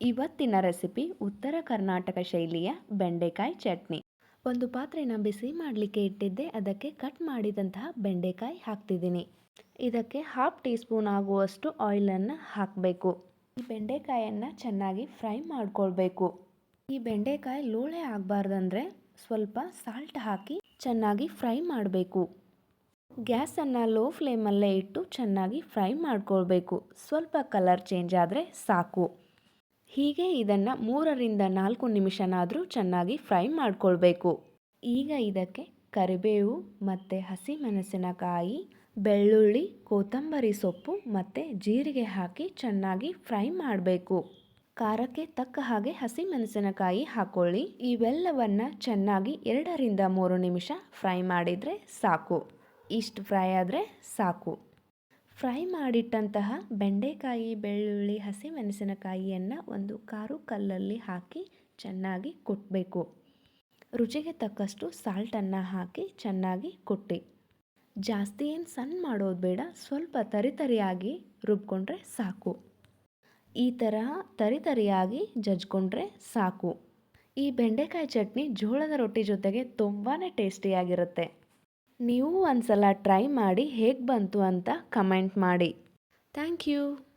ಇವತ್ತಿನ ರೆಸಿಪಿ ಉತ್ತರ ಕರ್ನಾಟಕ ಶೈಲಿಯ ಬೆಂಡೆಕಾಯಿ ಚಟ್ನಿ. ಒಂದು ಪಾತ್ರೆನ ಬಿಸಿ ಮಾಡಲಿಕ್ಕೆ ಇಟ್ಟಿದ್ದೆ, ಅದಕ್ಕೆ ಕಟ್ ಮಾಡಿದಂತಹ ಬೆಂಡೆಕಾಯಿ ಹಾಕ್ತಿದ್ದೀನಿ. ಇದಕ್ಕೆ ಹಾಫ್ ಟೀ ಸ್ಪೂನ್ ಆಗುವಷ್ಟು ಆಯಿಲನ್ನು ಹಾಕಬೇಕು. ಈ ಬೆಂಡೆಕಾಯನ್ನು ಚೆನ್ನಾಗಿ ಫ್ರೈ ಮಾಡಿಕೊಳ್ಬೇಕು. ಈ ಬೆಂಡೆಕಾಯಿ ಲೋಳೆ ಆಗಬಾರ್ದಂದ್ರೆ ಸ್ವಲ್ಪ ಸಾಲ್ಟ್ ಹಾಕಿ ಚೆನ್ನಾಗಿ ಫ್ರೈ ಮಾಡಬೇಕು. ಗ್ಯಾಸನ್ನು ಲೋ ಫ್ಲೇಮಲ್ಲೇ ಇಟ್ಟು ಚೆನ್ನಾಗಿ ಫ್ರೈ ಮಾಡ್ಕೊಳ್ಬೇಕು. ಸ್ವಲ್ಪ ಕಲರ್ ಚೇಂಜ್ ಆದರೆ ಸಾಕು. ಹೀಗೆ ಇದನ್ನು ಮೂರರಿಂದ ನಾಲ್ಕು ನಿಮಿಷನಾದರೂ ಚೆನ್ನಾಗಿ ಫ್ರೈ ಮಾಡಿಕೊಳ್ಬೇಕು. ಈಗ ಇದಕ್ಕೆ ಕರಿಬೇವು ಮತ್ತು ಹಸಿಮೆಣಸಿನಕಾಯಿ, ಬೆಳ್ಳುಳ್ಳಿ, ಕೊತ್ತಂಬರಿ ಸೊಪ್ಪು ಮತ್ತು ಜೀರಿಗೆ ಹಾಕಿ ಚೆನ್ನಾಗಿ ಫ್ರೈ ಮಾಡಬೇಕು. ಖಾರಕ್ಕೆ ತಕ್ಕ ಹಾಗೆ ಹಸಿಮೆಣಸಿನಕಾಯಿ ಹಾಕೊಳ್ಳಿ. ಇವೆಲ್ಲವನ್ನು ಚೆನ್ನಾಗಿ ಎರಡರಿಂದ ಮೂರು ನಿಮಿಷ ಫ್ರೈ ಮಾಡಿದರೆ ಸಾಕು. ಇಷ್ಟು ಫ್ರೈ ಆದರೆ ಸಾಕು. ಫ್ರೈ ಮಾಡಿಟ್ಟಂತಹ ಬೆಂಡೆಕಾಯಿ, ಬೆಳ್ಳುಳ್ಳಿ, ಹಸಿಮೆಣಸಿನಕಾಯಿಯನ್ನು ಒಂದು ಕಾರು ಕಲ್ಲಲ್ಲಿ ಹಾಕಿ ಚೆನ್ನಾಗಿ ಕುಟ್ಟಬೇಕು ರುಚಿಗೆ ತಕ್ಕಷ್ಟು ಸಾಲ್ಟನ್ನು ಹಾಕಿ ಚೆನ್ನಾಗಿ ಕುಟ್ಟಿ. ಜಾಸ್ತಿ ಏನು ಸಣ್ಣ ಮಾಡೋದು ಬೇಡ, ಸ್ವಲ್ಪ ತರಿತರಿಯಾಗಿ ರುಬ್ಕೊಂಡ್ರೆ ಸಾಕು. ಈ ಥರ ತರಿತರಿಯಾಗಿ ಜಜ್ಕೊಂಡ್ರೆ ಸಾಕು. ಈ ಬೆಂಡೆಕಾಯಿ ಚಟ್ನಿ ಜೋಳದ ರೊಟ್ಟಿ ಜೊತೆಗೆ ತುಂಬಾ ಟೇಸ್ಟಿಯಾಗಿರುತ್ತೆ. ನೀವು ಒಂದ್ಸಲ ಟ್ರೈ ಮಾಡಿ ಹೇಗೆ ಬಂತು ಅಂತ ಕಮೆಂಟ್ ಮಾಡಿ. Thank you.